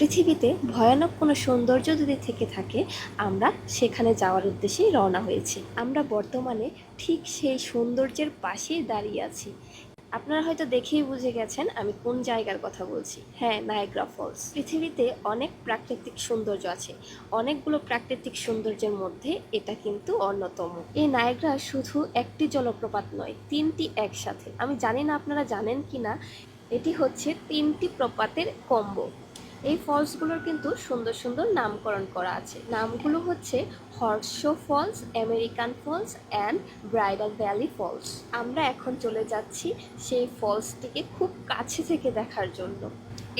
পৃথিবীতে ভয়ানক কোনো সৌন্দর্য যদি থেকে থাকে, আমরা সেখানে যাওয়ার উদ্দেশ্যেই রওনা হয়েছি। আমরা বর্তমানে ঠিক সেই সৌন্দর্যের পাশেই দাঁড়িয়ে আছি। আপনারা হয়তো দেখেই বুঝে গেছেন আমি কোন জায়গার কথা বলছি। হ্যাঁ নায়গ্রা ফলস পৃথিবীতে অনেক প্রাকৃতিক সৌন্দর্য আছে। অনেকগুলো প্রাকৃতিক সৌন্দর্যের মধ্যে এটা কিন্তু অন্যতম। এই নায়গ্রা শুধু একটি জলপ্রপাত নয়, তিনটি একসাথে। আমি জানি না আপনারা জানেন কি না এটি হচ্ছে তিনটি প্রপাতের কম্বো। এই ফলসগুলোর কিন্তু সুন্দর সুন্দর নামকরণ করা আছে। নামগুলো হচ্ছে horseshoe falls American falls and bridal valley falls আমরা এখন চলে যাচ্ছি সেই ফলসটিকে খুব কাছে থেকে দেখার জন্য।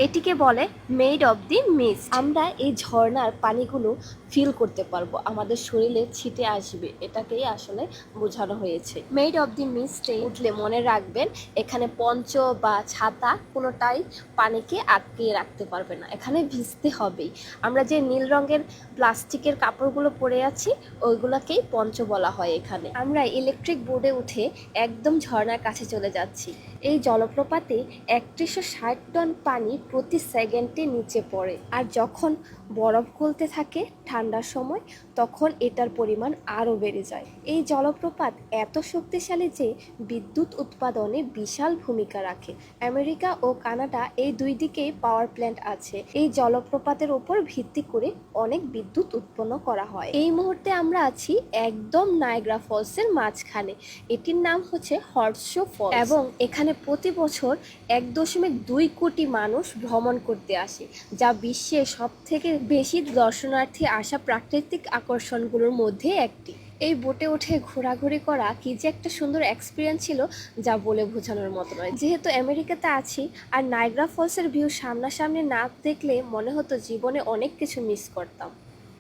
এটিকে বলে মেড অফ দি মিস আমরা এই ঝর্ণার পানিগুলো ফিল করতে পারব। আমাদের শরীরে ছিটে আসবে। এটাকেই আসলে বোঝানো হয়েছে। মেড অফ দি মিস্টে উঠলে মনে রাখবেন, এখানে পঞ্চ বা ছাতা কোনোটাই পানিকে আটকিয়ে রাখতে পারবে না। এখানে ভিজতে হবেই। আমরা যে নীল রঙের প্লাস্টিকের কাপড়গুলো পরে আছি, ওইগুলোকেই পঞ্চ বলা হয় এখানে। আমরা ইলেকট্রিক বোর্ডে উঠে একদম ঝর্ণার কাছে চলে যাচ্ছি। এই জলপ্রপাতে একত্রিশশো ষাট টন পানি প্রতি সেকেন্ডে নিচে পড়ে। আর যখন বরফ গলতে থাকে ঠান্ডার সময়, তখন এটার পরিমাণ আরও বেড়ে যায়। এই জলপ্রপাত এত শক্তিশালী যে বিদ্যুৎ উৎপাদনে বিশাল ভূমিকা রাখে। আমেরিকা ও কানাডা এই দুই দিকেই পাওয়ার প্ল্যান্ট আছে। এই জলপ্রপাতের ওপর ভিত্তি করে অনেক বিদ্যুৎ উৎপন্ন করা হয়। এই মুহূর্তে আমরা আছি একদম নায়গ্রা ফলসের মাঝখানে। এটির নাম হচ্ছে হর্সো ফলস এবং এখানে প্রতি বছর এক দশমিক দুই কোটি মানুষ ভ্রমণ করতে আসে, যা বিশ্বের সব থেকে বেশি দর্শনার্থী আসা প্রাকৃতিক আকর্ষণগুলোর মধ্যে একটি। এই বোটে উঠে ঘোরাঘুরি করা কি যে একটা সুন্দর এক্সপিরিয়েন্স ছিল যা বলে বোঝানোর মতো নয়। যেহেতু আমেরিকাতে আছি, আর নাইগ্রা ফলসের ভিউ সামনাসামনি না দেখলে মনে হতো জীবনে অনেক কিছু মিস করতাম।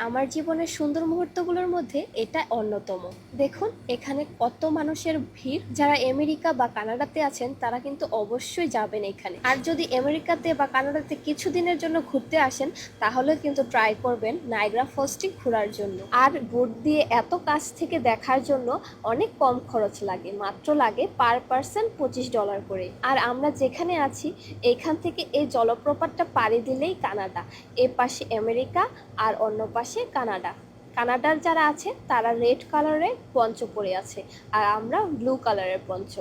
আমার জীবনের সুন্দর মুহূর্তগুলোর মধ্যে এটা অন্যতম। দেখুন, এখানে কত মানুষের ভিড়। যারা আমেরিকা বা কানাডাতে আছেন, তারা কিন্তু অবশ্যই যাবেন এখানে। আর যদি আমেরিকাতে বা কানাডাতে কিছুদিনের জন্য ঘুরতে আসেন তাহলে কিন্তু ট্রাই করবেন নাইগ্রা ফলসটি ঘোরার জন্য। আর বোট দিয়ে এত কাছ থেকে দেখার জন্য অনেক কম খরচ লাগে, মাত্র লাগে পার পার্সন পঁচিশ ডলার করে। আর আমরা যেখানে আছি, এখান থেকে এই জলপ্রপাতটা পাড়ি দিলেই কানাডা। এ পাশে আমেরিকা আর অন্য পাশে কানাডা। কানাডার যারা আছে, তারা রেড কালারের পঞ্চ পরে আছে, আর আমরা ব্লু কালারের পঞ্চ।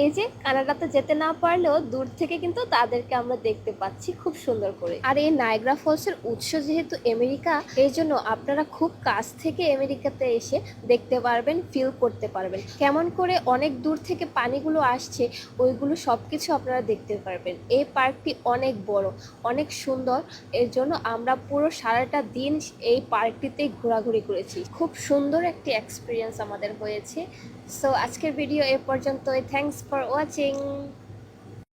এই যে কানাডাতে যেতে না পারলেও দূর থেকে কিন্তু তাদেরকে আমরা দেখতে পাচ্ছি খুব সুন্দর করে। আর এই নাইগ্রা ফলসের উৎস যেহেতু আমেরিকা, এই জন্য আপনারা খুব কাছ থেকে আমেরিকাতে এসে দেখতে পারবেন ফিল করতে পারবেন। কেমন করে অনেক দূর থেকে পানিগুলো আসছে, ওইগুলো সব কিছু আপনারা দেখতে পারবেন। এই পার্কটি অনেক বড়, অনেক সুন্দর। এর জন্য আমরা পুরো সারাটা দিন এই পার্কটিতেই ঘোরাঘুরি করেছি। খুব সুন্দর একটি এক্সপিরিয়েন্স আমাদের হয়েছে। সো আজকের ভিডিও এ পর্যন্তই। Thanks for watching.